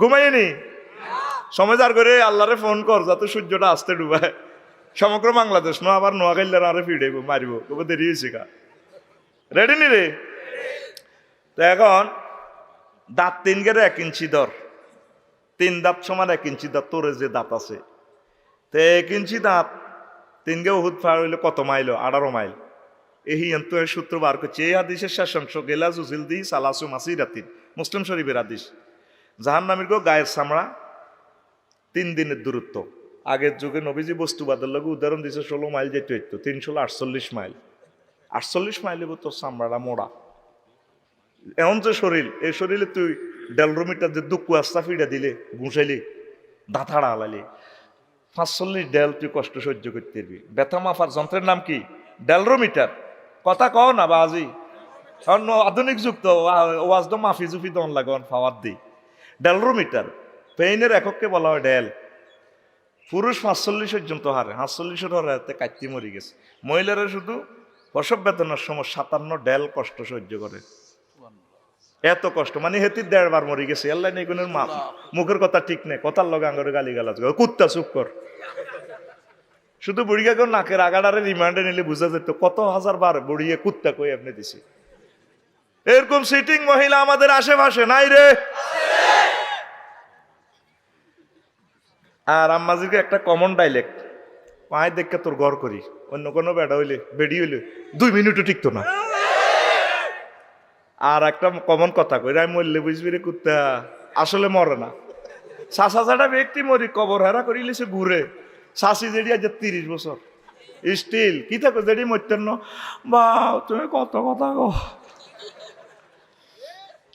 ঘুমাইনি? সমাজার করে আল্লাহরে ফোন কর, যাতে সূর্যটা আসতে ডুবায়। সমগ্র বাংলাদেশ, ন আবার নোয়াখাইলার আরে ফিডাইব মারিব। কবে দেরি হয়েছে কা রেডি নি রে? তো এখন, দাঁত তিন গেলে এক ইঞ্চি দর। তিন দাঁত সমান এক ইঞ্চি দাঁত তোরে যে দাঁত আছে। তো এক ইঞ্চি দাঁত, তিন গে ওহুদ পার হইলে কত মাইল? আঠারো মাইল। এই সূত্র বার করছে। এই হাদিসের শেষাংশ গেলা জুজিল দি সালাসু মাসি রাতিন মুসলিম শরীফের হাদিস। জাহান নামের গো গায়ের চামড়া, তিন দিনের দূরত্ব। আগের যুগে নবীজি বস্তুবাদের লগে উদাহরণ দিছে, ষোলো মাইল যেতে হইতো, তিনশো আটচল্লিশ মাইল। আটচল্লিশ মাইলে তোর চামড়াটা মোড়া। এমন যে শরীর এই শরীরে তুই ডেলরোমিটার যে দুঃখ আস্তা ফিডা দিলে, ঘুষাইলি দাঁথাড়া আলালি পাঁচচল্লিশ ডেল তুই কষ্ট সহ্য করতে পারবি। ব্যথা মাফার যন্ত্রের নাম কি? ডেলরোমিটার। কথা কও না বাজি। কারণ আধুনিক যুগ তো ওয়াজ তো মাফি জুফি দন লাগন পাওয়ার দিই। ডেলরোমিটার পেইনের একককে বলা হয় ডেল পুরুষ পাঁচচল্লিশ পর্যন্ত হারে পাঁচচল্লিশের হারে হাতে কাটতি মরি গেছে। মহিলারা শুধু প্রসব বেতনের সময় সাতান্ন ডেল কষ্ট সহ্য করে। এত কষ্ট মানে হেতির দেড়বার মরি গেছে আল্লাহ নেগুনের মা মুখের কথা ঠিক নেই কথার লগে আঙ্গরে গালি গালাজ করে কুত্তা চুপ কর। শুধু বুড়িয়া কেউ নাকের আগাডারে রিমান্ডে নিলে বুঝা যেত কত হাজার বার বুড়িয়ে কুত্তা কই আপনি দিছি। এরকম সিটিং মহিলা আমাদের আশেপাশে নাই রে। আর আম্মাজিকে একটা কমন ডাইলেক্ট পায়ে দেখে তোর ঘর করি। অন্য কোনো বেড়া হইলে, বেডি হইলে দুই মিনিটও টিকতো না। আর একটা কমন কথা কই আমি মরলে বুঝবি রে কুত্তা। আসলে মরে না। সাসা সাটা ব্যক্তি মরি, কবর হেরা করিলে সে ঘুরে। শাসি যেডি আজ তিরিশ বছর। স্টিল কি থাকো যেডি মরতেন বা তুমি কত কথা গো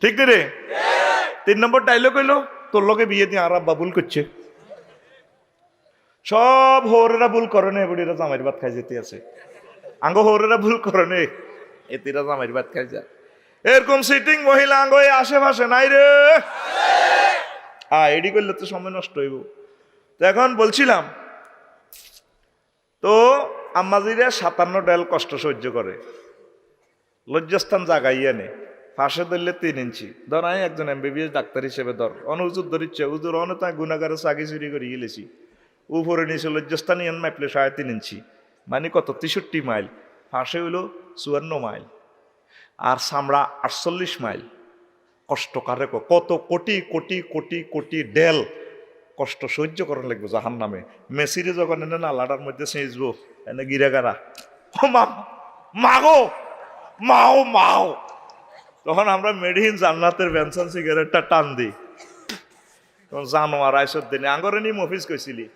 ঠিক রে? তিন নম্বর ডাইলগ হইল, তোর লগে বিয়ে দিয়ে আর বাবুল করছে। সব হৌরেরা ভুল করে না এবারে জামাইর ভাত খাই যেতে আছে। আঙ্গ হৌরেরা ভুল করে নে এতিরা জামাইর ভাত খাই যা। এরকম সিটিং মহিলা আঙ্গ আশেপাশে নাই রে। আ এডি করলে তো সময় নষ্ট হইব। তো এখন বলছিলাম, তো আম্মাজিরা সাতান্ন ডেল কষ্ট সহ্য করে। লজ্জাস্থান জাগাইয়া নে ফাঁসে ধরলে তিন ইঞ্চি। ধর আমি একজন এমবিবিএস ডাক্তার হিসেবে ধর। অন উজুর ধরিচ্ছে উজুর অন তাই গুণাগারে চাকি চুরি করে গেলেছি। উপরে নিচে লজ্জাস্থান ইয়ান মাইপলে সাড়ে তিন ইঞ্চি। মানে কত? তেষট্টি মাইল। ফাঁসে হইল চুয়ান্ন মাইল। আর চামড়া আটচল্লিশ মাইল। কষ্ট কারে ক- কত কোটি কোটি কোটি কোটি ডেল কষ্ট সহ্য করার লাগবে জাহান নামে মেসিরে যখন এনে নালাটার মধ্যে সেঁচবো, এনে গিরাগারা মাগো, মাও মাও। তখন আমরা মেডিহিন জান্নাতের বেনসন সিগারেটটা টান দিই। তখন জানোয়ার আইসর দিনে, আঙ্গরে নি মফিস কইছিলি?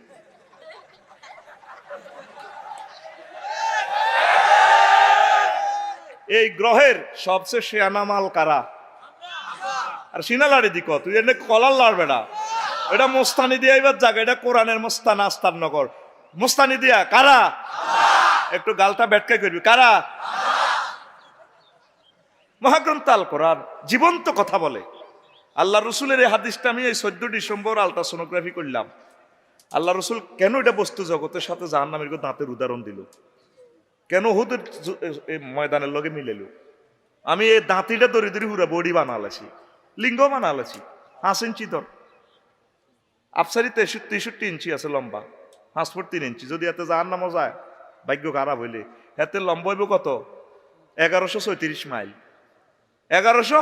এই গ্রহের সবচেয়ে শেয়ানা মাল কারা? আর সিনালারে দিক তুই এনে কলার লার বেড়া। এটা মোস্তানি দিয়া এবার জায়গা এটা কোরআনের মোস্তান আস্তার নগর মোস্তানি দিয়া, কারা? একটু গালটা ব্যাটকে করবি, কারা? মহাগ্রন্থ আল কোরআন, জীবন্ত কথা বলে। আল্লাহ রসুলের এই হাদিসটা আমি এই চোদ্দ ডিসেম্বর আলট্রাসোনোগ্রাফি করলাম। আল্লাহ রসুল কেন এটা বস্তু জগতের সাথে জাহান্নামের দাঁতের উদাহরণ দিল? কেন হুদের ময়দানের লগে মিলেল? আমি এই দাঁতিটা দরি দরি হুরা বডি বানালাছি, লিঙ্গ বানালাছি, পাঁচ ইঞ্চি ধর। আফসারি তেষট্টি তেষট্টি ইঞ্চি আছে লম্বা, পাঁচ ফুট তিন ইঞ্চি। যদি এতে যার নামও যায়, ভাগ্য খারাপ হইলে। এতে লম্বা হইব কত? এগারোশো ছয়ত্রিশ মাইল। এগারোশো?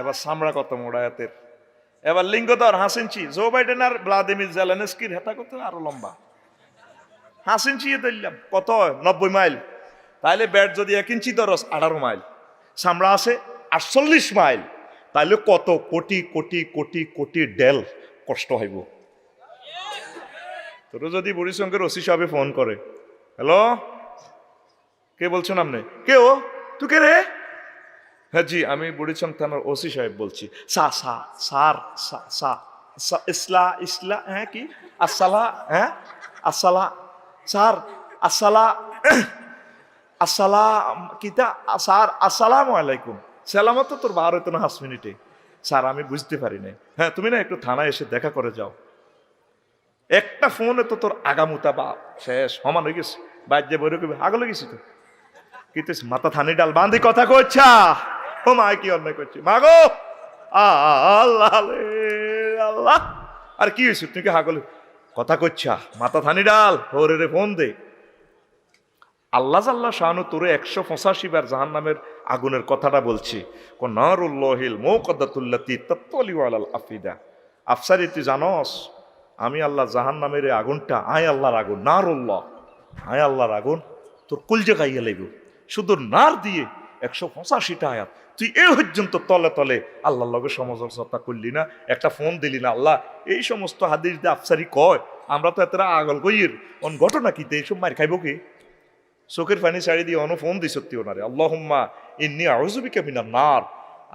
এবার সামড়া কত মোড়া এতের? এবার লিঙ্গ ধর হাঁস ইঞ্চি। জো বাইডেন আর ভ্লাদিমির জেলেনস্কির হেতা কত আরও লম্বা। হাঁস ইঞ্চি ধরলাম কত? নব্বই মাইল। তাইলে ব্যাট যদি এক ইঞ্চি ধরস আঠারো মাইল। সামড়া আছে আটচল্লিশ মাইল। তাইলে কত? কোটি কোটি কোটি কোটি ডেল কষ্ট হইব। তোর যদি বুড়ির সঙ্গে রসি সাহেবে ফোন করে, হ্যালো, কে বলছেন আপনি? কে ও? তুই কে রে? হ্যাঁ জি, আমি বুড়িচং থানার ওসি সাহেব বলছি। সা সা, সার, সা সা ইসলা ইসলা হ্যাঁ কি? আসসালা হ্যাঁ? আসসালা স্যার আসসালা আসসালা কিতা স্যার আসসালামু আলাইকুম সালামত তোর বার হইতো না হাস মিনিটে। স্যার, আমি বুঝতে পারি না হ্যাঁ তুমি না একটু থানায় এসে দেখা করে যাও। একটা ফোনে তো তোর আগামুতা বা শেষ, সমান হয়ে গেছে। বাজ্যে বই রকম আগলে গেছি তো। কিন্তু মাথা থানি ডাল বান্ধি কথা কইছা। ও মা, কি অন্যায় করছি? মাগো আ আল্লাহ আল্লাহ। আর কি হয়েছে? তুই কি হাগল? কথা করছা মাথা থানি ডাল, ওরে রে ফোন দে। আল্লাহ জাল্লাহ শাহানু তোরে একশো পঁচাশি বার জাহান নামের আগুনের কথাটা বলছি। কো নারুল্লাহিল মৌকদাতুল্লাতি তত্তলি আলাল আফিদা। আফসারি, তুই জানস, আমি আল্লাহ জাহান নামের আগুনটা, আয় আল্লাহর আগুন, নারুল্লাহ, আয় আল্লাহর আগুন, তোর কলজে গাইয়া লাগবে শুধু নার দিয়ে একশো পঁচাশিটা আয়াত তুই এ পর্যন্ত তলে তলে। আল্লাহর লগে সমালোচনা করলি না, একটা ফোন দিলি না, আল্লাহ, এই সমস্ত হাদিস দিয়ে আফসারি কয়, আমরা তো এতটা আগল কইয়ের অন ঘটনা কিতে এইসব মার খাইব কি? চোখের পানি ছাড়ি দিয়ে অন ফোন দি সত্যি ওনারে। আল্লাহুম্মা ইন্নি আউযুবিকা মিনান নার।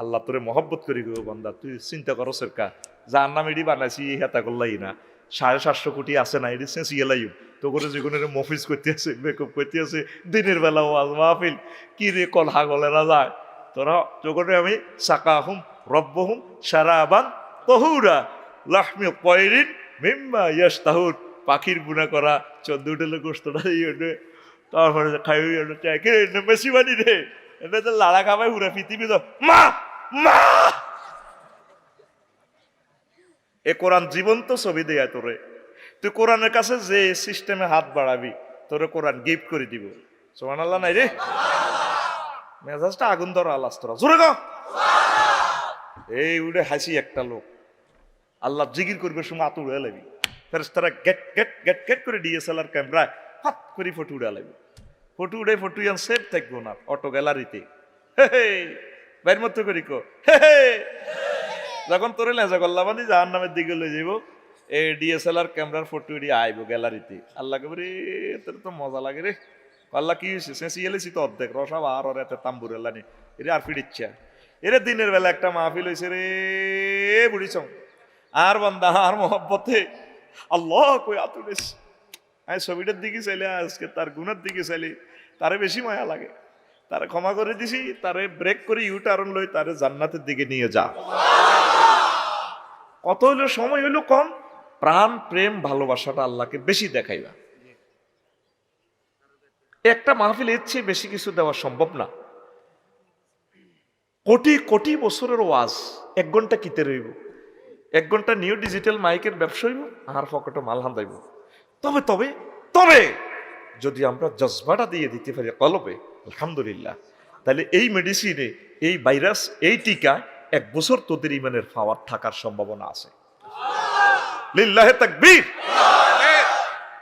আল্লাহ তোরে মহব্বত করি গো বান্দা, তুই চিন্তা করো সেরকা। যার নাম এডি বানাইছি হেতা করলাই না। সাড়ে সাতশো কোটি আছে না এটি চেঁচিয়ে লাইম তো করে যেগুলো মফিজ করতে আছে মেকআপ করতে আছে, দিনের বেলা ওয়াজ মাহফিল। কি রে কল হাগলেরা যায়। তোরা তোকে আমি সাকা হুম রব্ব হুম সারাবান তহুরা, লাহমি পয়রিন মিম্মা ইয়াস তাহুর পাখির বুনা করা, চোদ্দ উঠেলে গোস্তটা ইয়ে তারপরে খাই কে বেশি বানি রে? এটা তো লাড়া খাবাই পুরা পৃথিবী তো। মা মা! এ কোরআন জীবন্ত ছবি দেয়া তোরে। তুই কোরআনের কাছে যে সিস্টেমে হাত বাড়াবি, তোরে কোরআন গিফট করে দিব। সোমান আল্লাহ নাই রে? মেজাজটা আগুন ধরা আল্লাহ তোরা। জোরে গো এই উড়ে হাসি একটা লোক। আল্লাহ জিগির করবে সময় আত উড়ে লাগবি তারা গেট গেট গেট গেট করে ডিএসএলআর ক্যামেরায় হাত করে ফটো উড়ে লাগবে ফটো উড়ে ফটো ইয়ান সেভ থাকব না, অটো গ্যালারিতে। বাইর মতো করি কো। যখন তোরে লেজা মানে জাহান নামের দিকে লয়ে যাব এই ডিএসএলআর ক্যামেরার ফটো এটি আইব গ্যালারিতে। আল্লাহ কে রে, তোর তো মজা লাগে রে। আল্লাহ কি হয়েছে? সেঁচিয়ে এলেছি তো অর্ধেক। রসা আর ওর এত তাম্বুর এলানি এরে আর ফিরিচ্ছা। এরে দিনের বেলা একটা মাহফিল হয়েছে রে বুড়িছং আর বান্দা, আর মহব্বতে। আল্লাহ, কই আতুলিস আমি ছবিটার দিকে চাইলে, আজকে তার গুণের দিকে চাইলে, তারে বেশি মায়া লাগে। তারে ক্ষমা করে দিছি, তারে ব্রেক করে ইউ টার্ন লই তারে জান্নাতের দিকে নিয়ে যা। কত হইল, সময় হইল কম। প্রাণ, প্রেম, ভালোবাসাটা আল্লাহকে বেশি দেখাইবা। একটা মাহফিল এর চেয়ে বেশি কিছু দেওয়া সম্ভব না। কোটি কোটি বছরের ওয়াজ, এক ঘণ্টা কিতে রইব? এক ঘণ্টা নিউ ডিজিটাল মাইকের ব্যবসা হইব, আর পকেটে মাল হান্দাইব। তবে তবে তবে, যদি আমরা জজবাটা দিয়ে দিতে পারি কলবে, আলহামদুলিল্লাহ। তাহলে এই মেডিসিনে এই ভাইরাস এই টিকা এক বছর তোদের ইমানের পাওয়ার থাকার সম্ভাবনা আছে। লিল্লাহে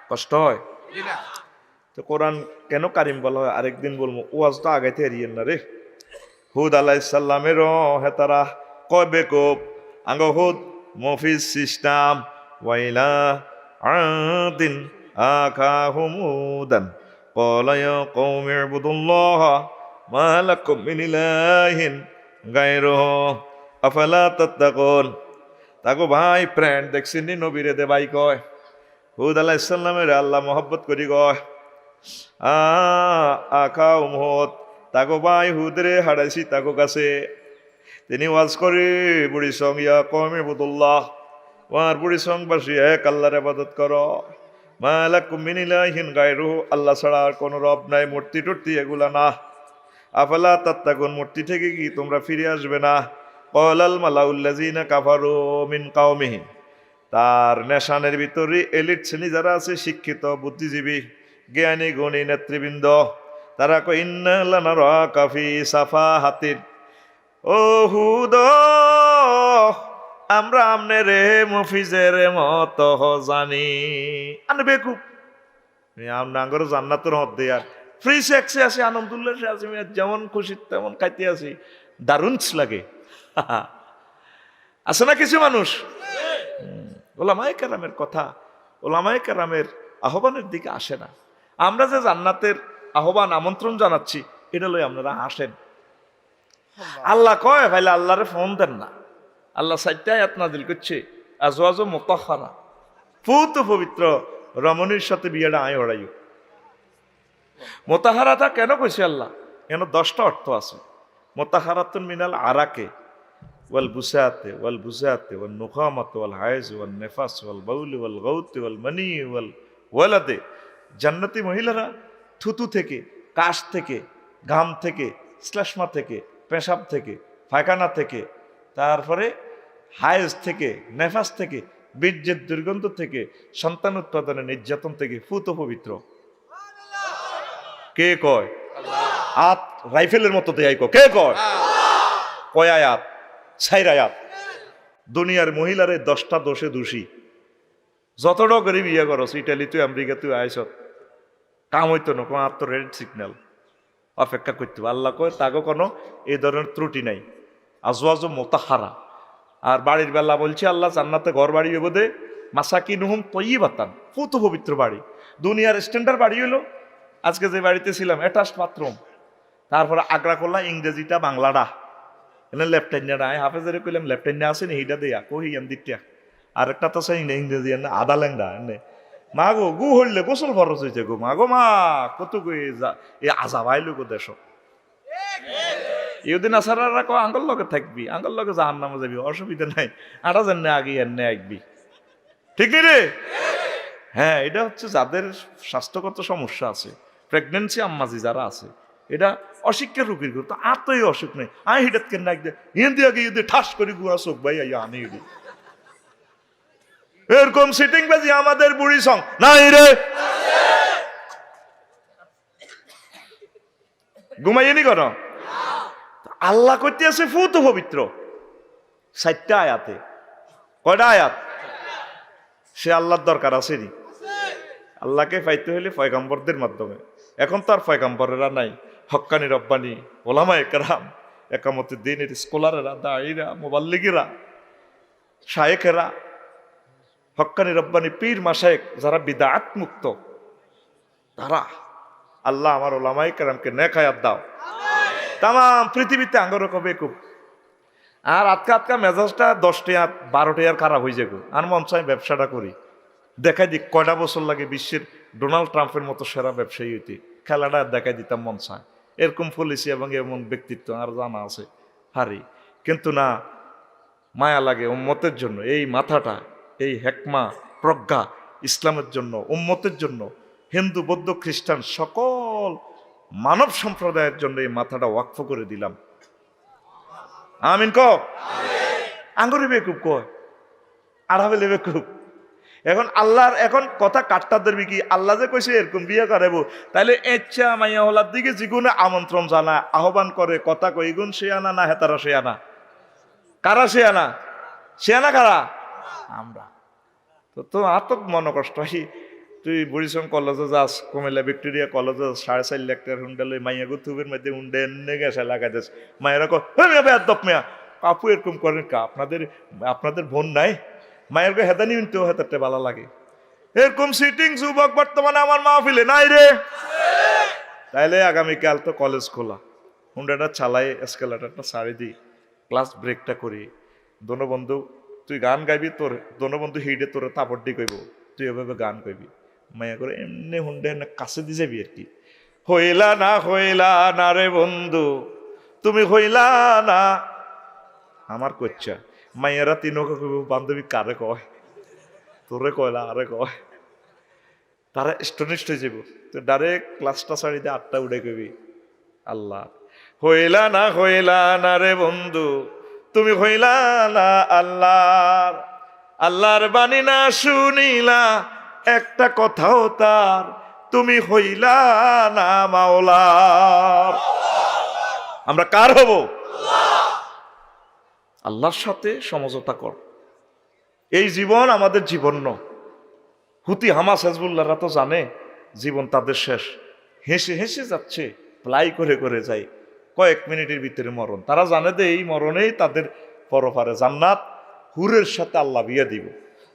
কষ্ট হয়? তো কোরআন কেন কারিম বলা হয়? আরেকদিন বলব, ওয়াজ তো আগাইতে এরিয়েন না রে। হুদ আলাইসাল্লামের হেতারা কবে কোপ? আঙ্গ হুদ, মফিজ সিস্টাম, ওয়াইলা আদিন আখা হুমুদান কলয় কৌমির বুদুল্লাহ মালাকুম মিন ইলাহিন গায়রুহু। আফালা তাত্তাকুন? তাকো ভাই ফ্রেন্ড দেখছেন নি নবীরে দে ভাই কয়? হুদ আলাইসাল্লামের আল্লাহ মোহব্বত করি কয়। আ আখা উমহত তাকো ভাই হুদরে হারাইছি তাকো কাছে। তিনি ওয়াজ করে, বুড়ি সং, ইয়া কমে বুদুল্লাহ ওয়ার বুড়ি সং বাসি, এক আল্লাহর আবাদত কর। মালা কুমিনিলাহিন গায়রু আল্লাহ ছাড়া আর কোনো রব নাই, মূর্তি টুর্তি এগুলা না। আফালা তাত্তাকুন, মূর্তি থেকে কি তোমরা ফিরে আসবে না? কলাল মালাউল্লাজিনা কাফারু মিন কাউমিহি তার নেশানের ভিতরে এলিট শ্রেণি যারা আছে, শিক্ষিত, বুদ্ধিজীবী। জ্ঞানী গুণী নেতৃবৃন্দ, তারা কো ইন্না কাফি সাফা হাতির ও হুদ, আমরা আমনে রে মফিজের মত জানি। আনে বেকুব আমরা আঙ্গর জান্নাতের হদ দেয় আর। ফ্রি সেক্সে আছে আনন্দুল্লাহ আছে যেমন খুশি তেমন খাইতে আছি। দারুণ লাগে। আছে না কিছু মানুষ? ওলামায় কারামের কথা, ওলামায় কারামের আহ্বানের দিকে আসে না। আমরা যে জান্নাতের আহ্বান আমন্ত্রণ জানাচ্ছি এটা লই আপনারা আসেন আল্লাহ। কয় ভাইলে আল্লাহরে ফোন দেন না। আল্লাহ সাইটাই নাজিল করছে আজওয়াজ মোতাহারা পুত পবিত্র রমণীর সাথে বিয়েটা আয় ওড়াইও মোতাহারাটা কেন কইছে আল্লাহ? কেন দশটা অর্থ আছে। মোতাহারাতুন মিনাল আরাকে ওয়াল বুসাতে ওয়াল বুসাতে ওয়াল নুখামাতে ওয়াল হায়েজ ওয়াল নেফাস ওয়াল বাউলি ওয়াল গৌতে ওয়াল মানি ওয়াল ওয়ালাদে। জান্নাতি মহিলারা থুতু থেকে, কাশ থেকে, ঘাম থেকে শ্লেষ্মা থেকে, পেশাব থেকে, পায়খানা থেকে, তারপরে হায়েস থেকে, নেফাস থেকে, বীর্যের দুর্গন্ধ থেকে, সন্তান উৎপাদনের নির্যাতন থেকে, ফুত পবিত্র। কে কয়? আত রাইফেলের মতো দেয় কয় কে। কয়? কয় আয়াত? ছাইর আয়াত। দুনিয়ার মহিলারে দশটা দোষে দোষী। যতটা করে বিয়ে করস, ইটালি তুই আমেরিকা তুই কাম হইতো না কোনো আত্ম রেড সিগন্যাল অপেক্ষা করতে। আল্লাহ কয় তাকে কোনো এই ধরনের ত্রুটি নাই। আজওয়াজ মোতাহারা। আর বাড়ির বেলা বলছি, আল্লাহ জান্নাতে ঘর বাড়ি বেবোধে মাসাকি নুহুম তৈই বাতান পুত পবিত্র বাড়ি। দুনিয়ার স্ট্যান্ডার্ড বাড়ি হলো আজকে যে বাড়িতে ছিলাম অ্যাটাচ বাথরুম তারপরে আগ্রা করলাম ইংরেজিটা বাংলাটা এনে লেফটেন্যান্ট নাই হাফেজের কইলাম, লেফটেন্যান্ট আছে নি হিটা দেয়া। কহি এম দিটা আরেকটা তো সেই ইংরেজি আদা লেংডা এনে। মা গো গু হইলে গোসল খরচ হয়েছে গো মা গো মা, কত গো এ যা এ গো দেশ। ইউদিন আসারারা কো আঙ্গল লগে থাকবি, আঙ্গল লগে জাহান নামে যাবি, অসুবিধা নাই, আটা জানে আগে এনে আসবি ঠিক রে? হ্যাঁ এটা হচ্ছে যাদের স্বাস্থ্যগত সমস্যা আছে প্রেগনেন্সি আম্মাজি যারা আছে, এটা অশিক্ষার রোগীর তো এই অসুখ নেই। আই হিটাত কেন না হিন্দি আগে যদি ঠাস করে গুয়া চোখ ভাই আই আনি এরকম সিটিং বাজি আমাদের বুড়ি সং। নাই রে। ঘুমাইনি কেন? আল্লাহ করতে আছে ফুত পবিত্র। চারটা আয়াতে। কয়টা আয়াত? সে আল্লাহর দরকার আছে নি আল্লাহকে পাইতে হলে ফয়গাম্বরদের মাধ্যমে। এখন তো আর ফয়গাম্বরেরা নাই। হক্কানি রব্বানি, ওলামা একরাম, একামতের দিনের স্কলারেরা দাঁড়িরা মোবাল্লিগেরা শায়েকেরা হক্কানি রব্বানি পীর মাসায়েক যারা বিদাত মুক্ত, তারা আল্লাহ আমার ওলামাই কেরামকে নেখায়াত দাও। তাম পৃথিবীতে আঙ্গর কবে খুব আর আটকা আটকা মেজাজটা দশটা বারোটা খারাপ হয়ে যাবে। আর মন চাই ব্যবসাটা করি। দেখাই দিক, কয়টা বছর লাগে বিশ্বের ডোনাল্ড ট্রাম্পের মতো সেরা ব্যবসায়ী হইতে? খেলাটা দেখাই দিতাম মন চায়। এরকম পলিসি এবং এমন ব্যক্তিত্ব আর জানা আছে। হারি। কিন্তু না, মায়া লাগে উম্মতের জন্য। এই মাথাটা এই হেকমা প্রজ্ঞা ইসলামের জন্য উম্মতের জন্য হিন্দু বৌদ্ধ খ্রিস্টান সকল মানব সম্প্রদায়ের জন্য এই মাথাটা ওয়াকফ করে দিলাম। আমিন ক? আঙ্গুরি বেকুব কয় আড়াবেলে বেকুব এখন আল্লাহর এখন কথা কাটটা ধরবি কি? আল্লাহ যে কইছে এরকম বিয়ে করাবো তাহলে এচ্ছা মাইয়া হলার দিকে যেগুলো আমন্ত্রণ জানা আহ্বান করে কথা কই গুণ সে আনা না হেতারা সে আনা? কারা সে আনা? সে আনা কারা? আমরা। তো তো তো মনে কষ্ট তুই বুড়িসং কলেজে যাস, কুমিল্লা ভিক্টোরিয়া কলেজে সাড়ে চার লাখ টাকার হুন্ডা লই মাইয়া গো তুবের মধ্যে হুন্ডা এনে গেছে লাগাই যাস মায়েরা কো দপ মেয়া, আপু এরকম করেন কা, আপনাদের আপনাদের বোন নাই? মায়ের গো হেদানি উনতে হেতারতে ভালো লাগে। এরকম সিটিং যুবক বর্তমানে আমার মাহফিলে নাই রে। তাইলে আগামীকাল তো কলেজ খোলা। হুন্ডাটা চালাই, এসকেলেটারটা সারি দিই ক্লাস ব্রেকটা করি। দোনো বন্ধু তুই গান গাইবি, তোর দোনো বন্ধু হিডে তোর তাপড় দি কইব, তুই এভাবে গান কইবি। মায়া করে এমনি হুন্ডে কাছে দিয়ে যাবি আর কি। হইলা না হইলা না রে বন্ধু, তুমি হইলা না। আমার কচ্ছা মাইয়ারা তিনকে কইব, বান্ধবী কারে কয়? তোরে কয়লা আরে কয়? তারা স্টনিস্ট হয়ে যাব তো ডাইরেক্ট ক্লাসটা দিয়ে আটটা উঠে কবি আল্লাহ। হইলা না হইলা না রে বন্ধু তুমি হইলা না আল্লাহর? আল্লাহর বাণী না শুনিলা, একটা কথাও তার। তুমি হইলা না মাওলার। আমরা কার হব? আল্লাহর সাথে সমঝোতা কর। এই জীবন আমাদের জীবন ন হুতি হামাস হেজবুল্লাহরা তো জানে, জীবন তাদের শেষ। হেসে হেসে যাচ্ছে, প্লাই করে করে যায়। কয়েক মিনিটের ভিতরে মরণ। তারা জানে যে এই মরণেই তাদের পরপারে জান্নাত, হুরের সাথে আল্লাহ বিয়ে দিব।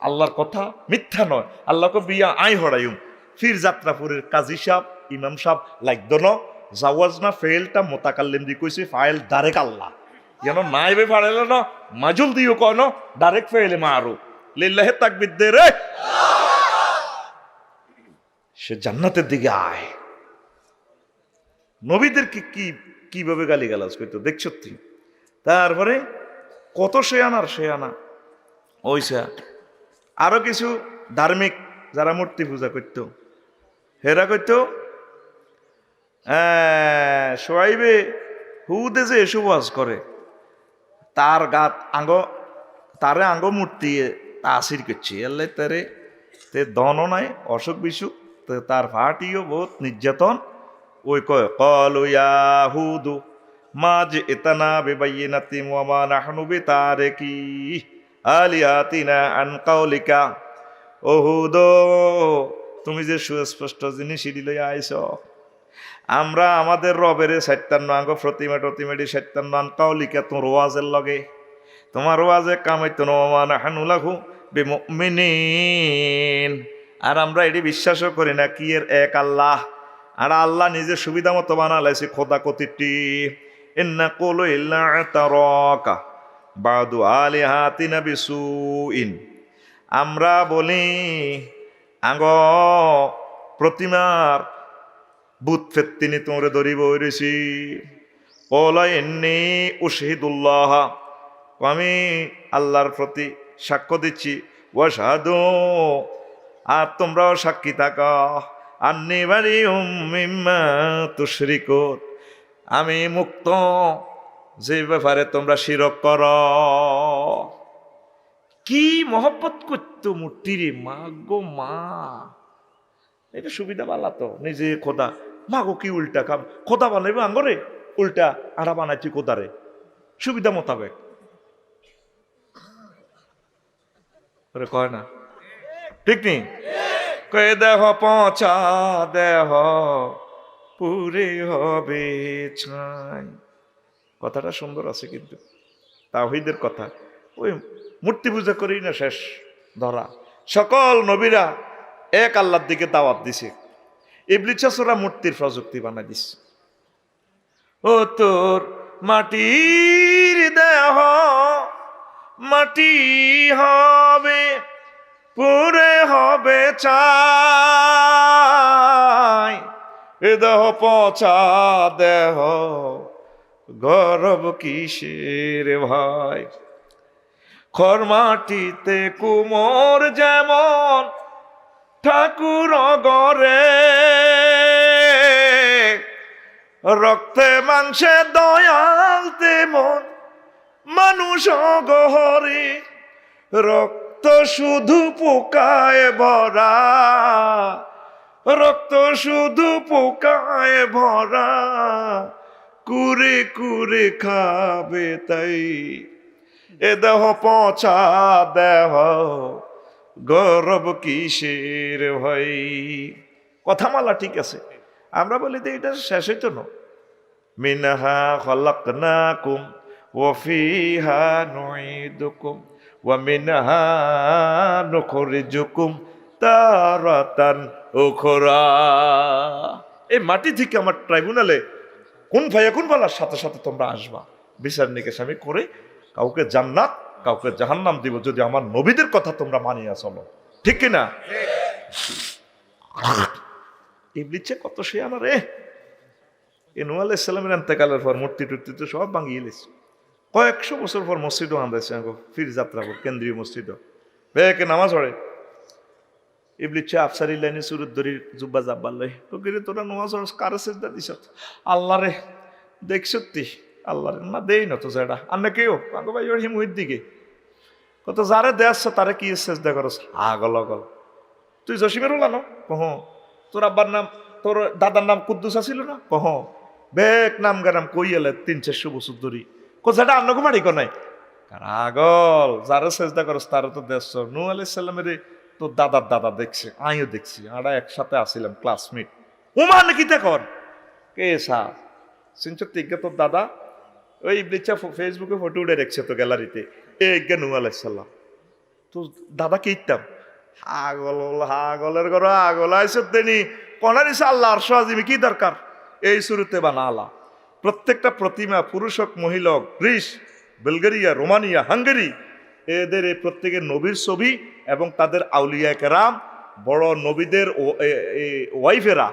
আল্লাহর কথা মিথ্যা নয়। আল্লাহকে বিয়া আই হরাইম ফির যাত্রাপুরের কাজী সাহ ইমাম সাহ লাগদ ন জাওয়াজ না ফেলটা মোতাকাল্লিম দি কইছে, ফাইল ডাইরেক্ট আল্লাহ। যেন নাইবে ফাড়েল না মাজুল দিও কয় ন ডাইরেক্ট ফেলে মারো। লিল্লাহে তাকবির দে রে। সে জান্নাতের দিকে আয়। নবীদেরকে কি কীভাবে গালি গালাজ করতো, দেখছ তুই তারপরে কত সে আনার সে আনা। ওই সে আরও কিছু ধার্মিক যারা মূর্তি পূজা করতো, হেরা করতো সোয়াইবে হুদে যে এসব ওয়াজ করে, তার গাত আঙ্গ, তারে আঙ্গ মূর্তি তাসির করছে। এলে তারে তে দন নাই অসুখ বিসুখ তার ফাটিও বহুত নির্যাতন ওই কয়, কল ইয়াহুদু মাজ ইতানা বেবাইনাতি ওয়ামা নাহনু বিতারিকি আলিয়াতিনা আন কাউলিকা। ওহুদ, তুমি যে সুস্পষ্ট জিনিস লইয়া আইছ, আমরা আমাদের রবের সাত্তান্ন আঙ্গ প্রতিমা টতিমেডি সাত্তান্ন আন কাউলিকা তোর ওয়াজের লগে। তোমার ওয়াজে কামাইতো নমান হানুলাহু বিমুমিনিন। আর আমরা এটি বিশ্বাসও করি না কি এর এক আল্লাহ। আর আল্লাহ নিজের সুবিধা মতো বানালাইছে খোদা কতিটি কোলো আলি হাতিনা বিসুইন আমরা বলি, আঙ্গ প্রতিমার বুত ফেত্তিনি তোমরে ধরিব রয়েছি ওলা এমনি উশহিদুল্লাহ, আমি আল্লাহর প্রতি সাক্ষ্য দিচ্ছি। ওয়াসাদু আর তোমরাও সাক্ষী থাকা। আন্নি বাড়ি উম্মিম্মা তুশরিকুন। আমি মুক্ত, যে ব্যাপারে তোমরা শিরক কর। কি মহব্বত করতো মূর্তিরে মা গো মা। এটা সুবিধা বালা তো, নিজে খোদা। মা গো, কি উল্টা কাম। খোদা বানাইবে আঙ্গরে? উল্টা আড়া বানাইছি খোদারে সুবিধা মোতাবেক। কয় না? ঠিক নেই কয়ে দেহ পচা দেহ পুরে হবে ছাই। কথাটা সুন্দর আছে কিন্তু। তাহিদের কথা। ওই মূর্তি পূজা করেই না শেষ ধরা। সকল নবীরা এক আল্লাহর দিকে দাওয়াত দিছে। ইবলিচাসরা মূর্তির প্রযুক্তি বানাই দিছে। ও তোর মাটির দেহ মাটি হবে পুরে হবে চাই। দেহ পচা দেহ, গরব কিসের ভাই? খরমাটিতে কুমোর যেমন ঠাকুর গরে রক্তে মাংসে দয়াল তেমন মানুষ গহরে, রক্ত শুধু পোকায় ভরা, রক্ত শুধু পোকায় ভরা, কুরে কুরে খাবে তাই। এ দেহ পচা দেহ, গৌরব কিসের ভাই? কথামালা ঠিক আছে। আমরা বলি যে এটা শেষ হইতো না। মিনহা খলাকনাকুম ওয়াফিহা নুইদুকুম ওয়া মিনহা নুখরিজুকুম তারাতান উখরা। এই মাটি থেকে আমার ট্রাইব্যুনালে কোন ভাইয়া, কোন ভালার সাথে সাথে তোমরা আসবা? বিচার নিকেশ আমি করে কাউকে জান্নাত, কাউকে জাহান্নাম দিব যদি আমার নবীদের কথা তোমরা মানিয়া চলো। ঠিক কিনা? ইবলিচ্ছে কত সে আনা রে। এ নু আলাইসাল্লামের এন্তেকালের পর মূর্তি টুর্তি তো সব ভাঙিয়ে লেছে কয়েকশো বছর পর মসজিদও আন্দাইছে ফির যাত্রা কর, কেন্দ্রীয় মসজিদও। বেকে নামাজ পড়ে। ইবলিচ্ছে আফসারি লাইনে সুরুদ দরি জুব্বা জাব্বার লই। তো গিরে তোরা নামাজ কারে সেজদা দিছ আল্লাহ রে দেখছ তুই আল্লাহ না দেই না তো যেটা আর না কেউ আগে ভাই, ওর হিমুহির দিকে। কত যারে দেয়াচ্ছ তারে কি সেজদা করস? আগল আগল তুই জসিমের হলা না? কহ, তোর আব্বার নাম, তোর দাদার নাম কুদ্দুস আছিল না? কহ, বেক নাম গানাম কই এলে তিন চারশো বছর ধরি। কোথাটা আন্নকো মারি নাই? কারণ আগল, যারা চেষ্টা করস তারা তো দেখছ। নু আলি সাল্লামের তোর দাদার দাদা দেখছে, আমিও দেখছি, আমরা একসাথে আসিলাম ক্লাসমেট উমা নাকি দেখর কে সা শুনছ তিজ্ঞা তোর দাদা? ওই ইবলিচ্ছা ফেসবুকে ফটো উঠে রেখছে তো গ্যালারিতে এ ইজ্ঞা নু আলাইসাল্লাম তো দাদা কে ইত্তাম? আগল, আগলের ঘর আগল আইসত দেনি। কনারিস আল্লাহ আর সাজিমি কি দরকার? এই শুরুতে বানা বানালা প্রত্যেকটা প্রতিমা, পুরুষ হোক, মহিলা হোক, গ্রিস, বুলগেরিয়া, রোমানিয়া, হাঙ্গেরি, এদের এই প্রত্যেকের নবীর ছবি এবং তাদের আউলিয়া কেরাম, বড় নবীদের ওয়াইফেরা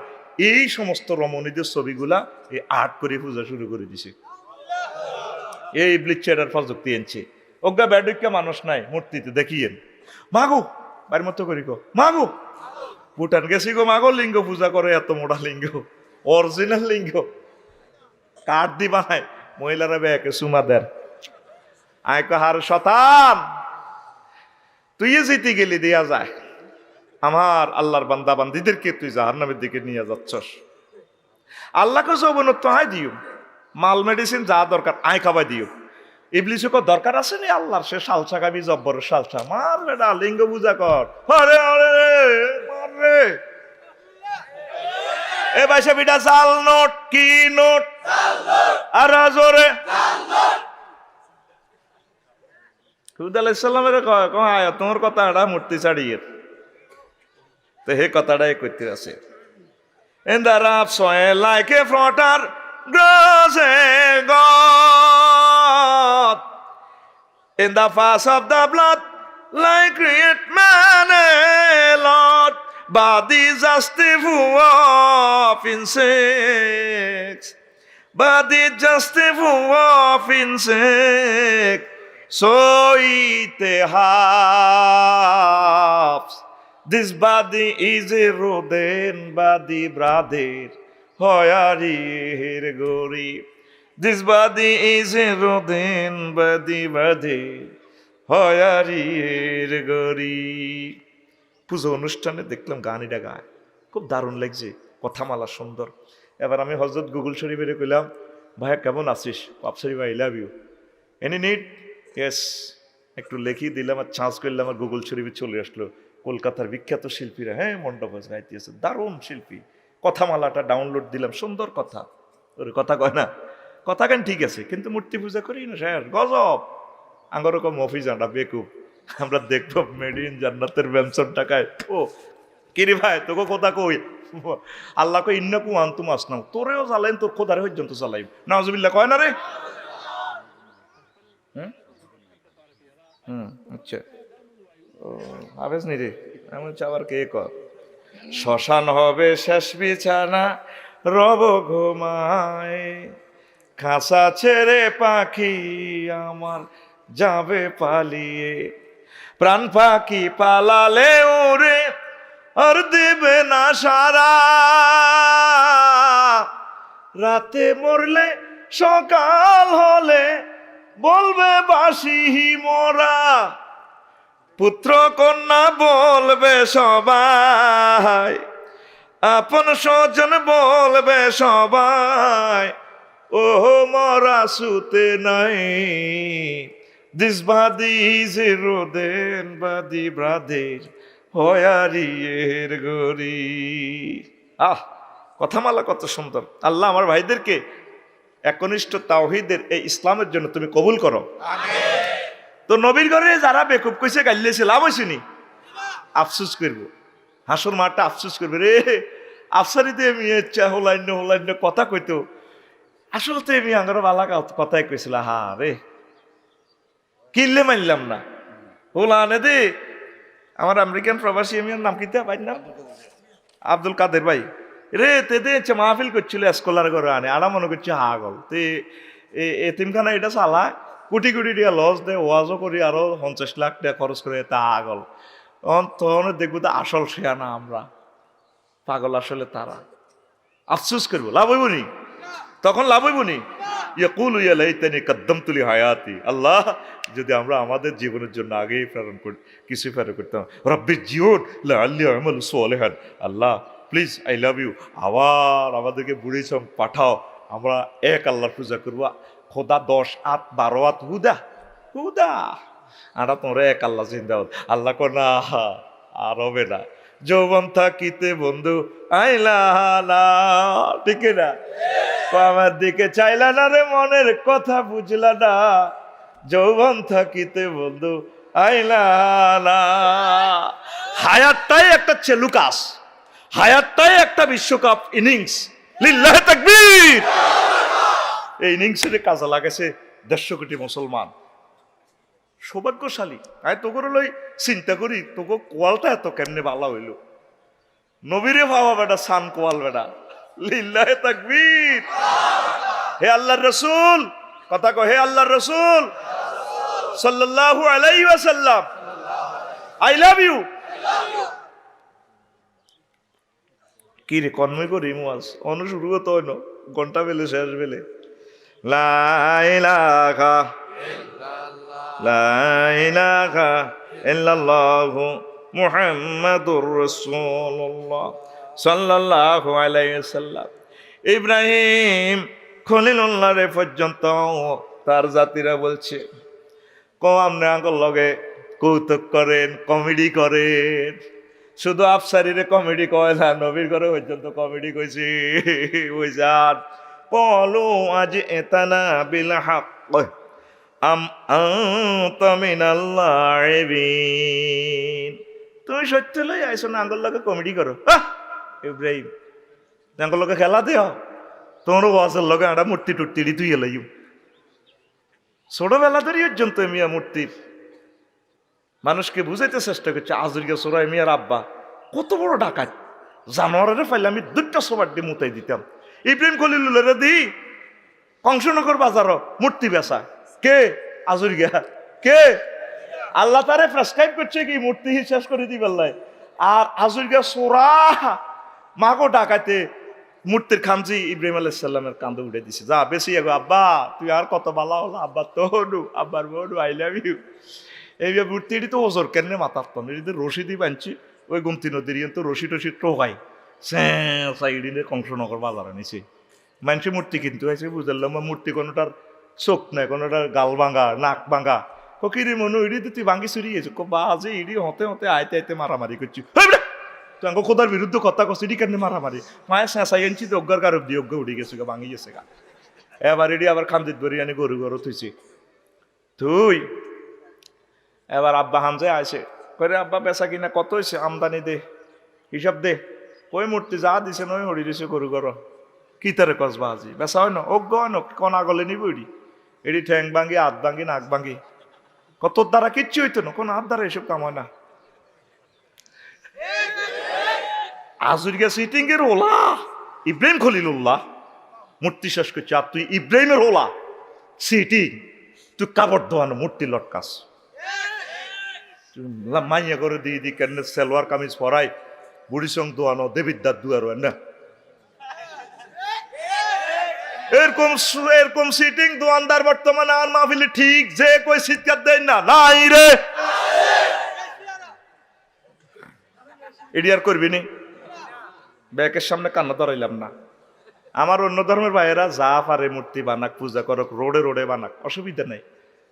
এই সমস্ত রমণীদের ছবিগুলা এই আর্ট করে পূজা শুরু করে দিছে। এই ব্লিচারের প্রযুক্তি এনছে। অজ্ঞা ব্যাডিকা মানুষ নাই, মূর্তিতে দেখিয়েন। মাগো, বাড়ির মতো করি গো মাগো, ভুটান গেছি গো মাগো, লিঙ্গ পূজা করে, এত মোটা লিঙ্গ, অরিজিনাল লিঙ্গ। কাঠ দি বানায়, মহিলারা ব্যাকে সুমা দেন। আয় কহার শতান তুই যেতে গেলি দেয়া যায়। আমার আল্লাহর বান্দা বান্দিদেরকে তুই জাহান্নামের দিকে নিয়ে যাচ্ছস। আল্লাহকে যৌবনত্ব আয় দিও, মাল মেডিসিন যা দরকার আয় খাবাই দিও। ইবলিশও কর দরকার আছে নি আল্লাহর সে সালসা খাবি জব্বর সালসা মার বেটা, লিঙ্গ পূজা কর। আরে আরে মার রে। এ বাইসা বিটা, জাল নোট, কি নোট? আর জোরে হুদ আলাইসাল্লামের কয় তোমার কথা এটা মূর্তি ছাড়িয়ে তো হে কথাটাই করতে আছে In like a frotter grows a God. In the face of the blood, like great man Lord. A full of insects. Body a full of insects. So it halves. This body is a rodent body, brother. Hoyarir gori. This body is a rodent body, brother. হয়ারির গরি পুজো অনুষ্ঠানে দেখলাম গান এটা গায় খুব দারুণ লাগছে কথামালা সুন্দর এবার আমি হজরত গুগল শরীফের কইলাম, ভাইয়া, কেমন আছিস? পাপ Sharif I love you any need yes একটু লেখি দিলাম আর চান্স করলাম আর গুগল শরীফে চলে আসলো। কলকাতার বিখ্যাত শিল্পীরা হ্যাঁ মণ্ডপ গাইতেছে দারুণ শিল্পী। কথামালাটা ডাউনলোড দিলাম, সুন্দর কথা। ওর কথা কয় না? কথা কেন ঠিক আছে, কিন্তু মূর্তি পূজা করি না, স্যার, গজব। আঙ্গর রকম অফিস আনা বেকুব। আমরা দেখব মেড ইন জান্নাতের ব্যবসন টাকায়। ও কিরে ভাই, তোকে কথা কই? আল্লাহকে ইন্নাকু আন্তুম আসনাও তোরেও জ্বালাইন, তোর খোদারে পর্যন্ত চালাইব নাজবিল্লা কয় না রে? হুম হুম আচ্ছা। ও, আবেশ নি রে, এমন চাবার কে কর? শ্মশান হবে শেষ বিছানা, রব ঘুমায়। খাসা ছেড়ে পাখি আমার যাবে পালিয়ে। প্রাণ পাখি পালালে ওরে আর দেবে না সারা। রাতে মরলে, সকাল হলে বলবে বাসি মরা। পুত্র কন্যা বলবে সবাই, আপন স্বজন বলবে সবাই ও মরা সুতে নাই। দিস বাদি ইজ এ রোদেন বাদি ব্রাদের হয়ারিয়ের গরি আহ কথামালা কত সুন্দর। আল্লাহ আমার ভাইদেরকে একনিষ্ঠ তাওহিদের এই ইসলামের জন্য তুমি কবুল করো। তো নবীর ঘরে যারা বেকুব কইছে গাইলেছে লাভ হয়েছেনি আফসুস করব। হাসর মাঠটা আফসুস করবে রে। আফসারিতে আমি ইচ্ছা হোলাইন্য হোলাইন্য কথা কইতো। আসলে তো আমি আঙ্গার বালা কথাই কইছিল হা রে কিনলে মানলাম না। হোলানে দে আমার আমেরিকান প্রবাসী আমি নাম কিতে ভাই নাম? আব্দুল কাদের ভাই। রে, তে হচ্ছে মাহফিল করছিল স্কলার করে আনে। আনা মনে করছে হাগল তে এ- এতিমখানা এটা চালা। কোটি কোটি টাকা লস দে, ওয়াজও করি আরও পঞ্চাশ লাখ টাকা খরচ করে, তা আগল তখন দেখব তো আসল শেয়ানা আমরা। পাগল আসলে তারা। আফসুস করব, লাভ হইব নি? তখন লাভ হইব নি? ইয়াকুল ইয়া লাইতানি কদ্দমতুলি হায়াতি আল্লাহ, যদি আমরা আমাদের জীবনের জন্য আগেই প্রেরণ করি কিছু প্রেরণ করতাম রব্বির জীবন আল্লাহ আমল সোলেহান। আল্লাহ প্লিজ আই লাভ ইউ আবার আমাদেরকে বুড়ি সং পাঠাও। আমরা এক আল্লাহর পূজা করব। খোদা দশ আট বারো আট হুদা। হুদা। আরা তোমরা এক আল্লাহ চিন্তা। আল্লাহ কর না, আর হবে না। যৌবন থাকিতে বন্ধু, আইলা ঠিক না? আমার দিকে চাইলা না রে, মনের কথা বুঝলা না। যৌবন থাকিতে বন্ধু, আইলা না হায়াতটাই একটা চেলুকাস হায়াতটাই একটা বিশ্বকাপ ইনিংস। লিল্লাহ তাকবীর। এই ইনিংসের কাজে লাগাছে দেড়শো কোটি মুসলমান। সৌভাগ্যশালী। আমি তোকে লই চিন্তা করি তোকে কোয়ালটা এত কেমনে ভালো হইল। নবীরে ভাবা বেটা সান কোয়াল বেটা লিল্লাহ তাকবীর হে আল্লাহর রসুল কথা কো হে আল্লাহর রসুল সাল্লাল্লাহু আলাইহি ওয়াসাল্লাম। I love you. কি রে কর্মই করি মুয়াজ? অনু শুরু হতো হইন ঘণ্টা বেলে, শেষ বেলে। লা ইলাহা লা ইলাহা ইল্লাল্লাহু মুহাম্মাদুর রাসূলুল্লাহ সাল্লাল্লাহু আলাইহি ওয়াসাল্লাম ইব্রাহিম খলিলুল্লাহ রে পর্যন্ত তার জাতিরা বলছে ক আপনি আঙ্কল লগে কৌতুক করেন, কমেডি করেন। শুধু আফসারিরে কমেডি কয় না, নবীর ঘরে পর্যন্ত কমেডি কইছি। ওই যান পলো আজ এতানা বিল হাক আম তুমি সত্য লই আইছো না আঙ্কল লগে কমেডি করো! ইব্রাহিম আঙ্কল লগে খেলা দিও। তোমারও বসের লগে একটা মূর্তি টুর্তি তুই এলাইম ছোটবেলা ধরেই পর্যন্ত মিয়া মূর্তির মানুষকে বুঝাইতে চেষ্টা করছে আজরিয়া সোরাই মিয়ার আব্বা, কত বড় ডাকাত। জানোয়ারের ফাইলে আমি দুটা সবার দিয়ে মুতাই দিতাম। ইব্রাহিম খলিলুলের দি, কংসনগর বাজার মূর্তি বেচা। কে? আজরিয়া কে? আল্লাহ তারে প্রেসক্রাইব করছে কি, মূর্তি শেষ করে দি বেল্লাই আর আজরিয়া সোরা, মাগো ডাকাতে মূর্তির খামজি ইব্রাহিম আলাইহিস সালামের কান্দে উঠে দিছে। যা, বেশি এগো, আব্বা, তুই আর কত বালা হলো, আব্বা তোডু আব্বার বড়ু আই লাভ ইউ এই মূর্তিটি তো ওজোর কেন মাথার তো এটি রশি দি বানছি ওই গুমতি নদীর ইয়ে তো রশি টসি টোকাই সাইডিনে কংসনগর বাজারে নিছে। মানুষে মূর্তি কিনতে হয়েছে, বুঝলাম মূর্তি কোনোটার চোখ নাই কোনোটার গাল ভাঙা, নাক ভাঙা। ককিরি মনু, ইডি তো তুই ভাঙ্গি চুরি গেছে কো বাজে ইডি, হতে হতে আইতে আইতে মারামারি করছি! তুই খোদার বিরুদ্ধে কথা কছি ইডি কেন মারামারি? মায়ের চেঁচাই আনছি তো অজ্ঞার কারও দিয়ে অজ্ঞা উঠে গেছে গা, ভাঙি গেছে গা। এবার ইডি আবার খান্দিত বরি আনি গরু গরু থুইছি তুই এবার আব্বা হামজে আসে করে আব্বা, বেচা কিনা কত হয়েছে আমদানি দে, হিসাব দে। ওই মূর্তি যা দিছে, নয় হরি দিছে গরু গর কি তারে কসবা আজি বেচা হয় না? অজ্ঞ হয় না? কনা গলে নিব এডি ঠ্যাং ভাঙ্গি, হাত ভাঙ্গি, নাক ভাঙ্গি। কত দ্বারা কিচ্ছু হইতো না, কোন হাত দ্বারা এসব কাম হয় না। আজুরিয়া সিটিং এর ওলা ইব্রাহিম খলিলুল্লাহ মূর্তি শেষ করছে, আর তুই ইব্রাহিমের ওলা সিটিং তুই কাপড় দোয়ানো মূর্তি লটকাস। মাইয়া করে দিয়ে দি কেন সেলোয়ার কামিজ পরাই বুড়ি সং দোয়ানো দেবিদ্যার দুয়ার না। এরকম এরকম সিটিং দোয়ানদার বর্তমানে আর মাহফিলে ঠিক যে কই শীতকার দেয় না। নাই রে। এডি আর করবি নি? ব্যাকের সামনে কান্না ধরাইলাম না। আমার অন্য ধর্মের ভাইয়েরা যা পারে মূর্তি বানাক, পূজা করক, রোডে রোডে বানাক, অসুবিধা নেই।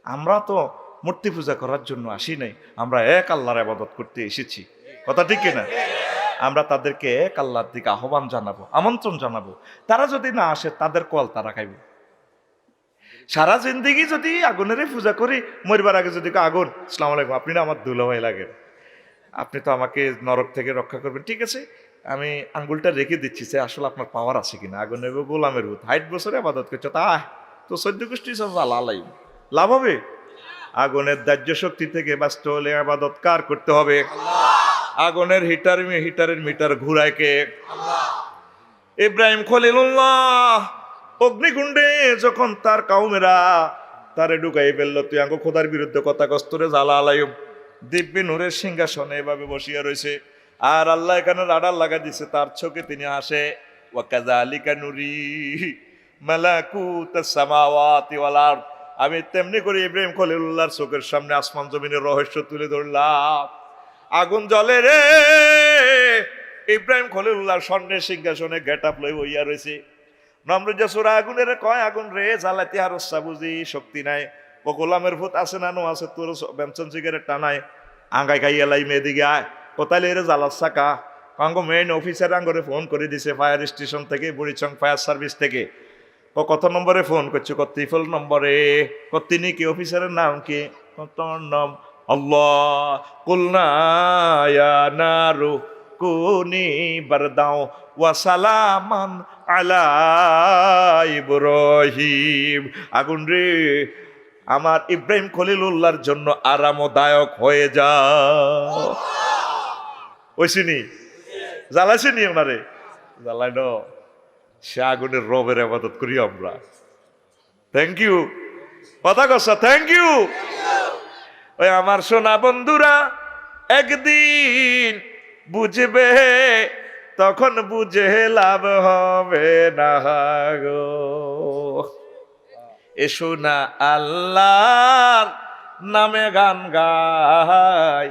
আমরা তো মূর্তি পূজা করার জন্য আসি নাই। আমরা এক আল্লাহর আবাদত করতে এসেছি। কথা ঠিক কিনা? আমরা তাদেরকে এক আল্লাহর দিকে আহ্বান জানাব, আমন্ত্রণ জানাব। তারা যদি না আসে, তাদের কল তারা খাইব। সারা জিন্দিগি যদি আগুনেরই পূজা করি, মরবার আগে যদি আগুন সালাম আলাইকুম, আপনি না আমার দুলাভাই লাগেন আপনি তো আমাকে নরক থেকে রক্ষা করবেন। ঠিক আছে, আমি আঙ্গুলটা রেখে দিচ্ছি যে আসলে আপনার পাওয়ার আছে কিনা। আগুন গোলামের হুত হাইট বছরে আবাদত করছ, তা তো চোদ্দ গোষ্ঠী সব লালাই লাভ হবে? আগুনের দাহ্য শক্তি থেকে হলে আবাদত কার করতে হবে? আগুনের হিটার হিটারের মিটার ঘুরায় কে ইব্রাহিম খলিলুল্লাহ, অগ্নিকুণ্ডে যখন তার কাউমেরা তারে ঢুকাই ফেলল, তুই আঙ্গ খোদার বিরুদ্ধে কথা কস্তরে জ্বালা আলাইম। দিব্যি নূরের সিংহাসনে এভাবে বসিয়া রয়েছে আর আল্লাহ এখানে রাডার লাগা দিছে, তার চোখে তিনি আসে ওয়াকাজা আলিকা নুরি মালাকুত সামাওয়াতি ওয়াল আরদ। আমি তেমনি করে ইব্রাহিম খলিলুল্লাহর চোখের সামনে আসমান জমিনের রহস্য তুলে ধরলাম। আগুন জ্বলে রে। ইব্রাহিম খলিলুল্লাহর স্বর্ণের সিংহাসনে গেট আপ লই হইয়া রয়েছে নমরুজা সুরা আগুনের কয়, আগুন রে জ্বালাতে আর বুঝি, শক্তি নাই। ও গোলামের ভূত আছে না, নো আছে তোর বেমসন সিগারেট টানায় আঙ্গাই খাই এলাই মেয়েদিকে আয়। কোথায় এর জ্বালার চাকা কাঙ্গ মেইন অফিসার আঙ্গরে ফোন করে দিছে ফায়ার স্টেশন থেকে, বুড়িচং ফায়ার সার্ভিস থেকে। ও কত নম্বরে ফোন করছে? কত ত্রিফল নম্বরে। কত তিনি কি অফিসারের নাম কি? কত নাম? আল্লাহ, কুলনা ইয়া নারু কুনি বারদাও, ওয়া সালামান আলা ইব্রাহিম। আগুন রে, আমার ইব্রাহিম খলিলুল্লাহর জন্য আরামদায়ক হয়ে যাও ওইসিনি? জ্বালাইছিনি ওনারে জ্বালাই ন, সে আগুনের রবের আবাদত করি আমরা। থ্যাংক ইউ কথা কসা থ্যাংক ইউ ওই আমার সোনা বন্ধুরা, একদিন বুঝবে, তখন বুঝে লাভ হবে না গো। এসো না আল্লাহর নামে গান গাই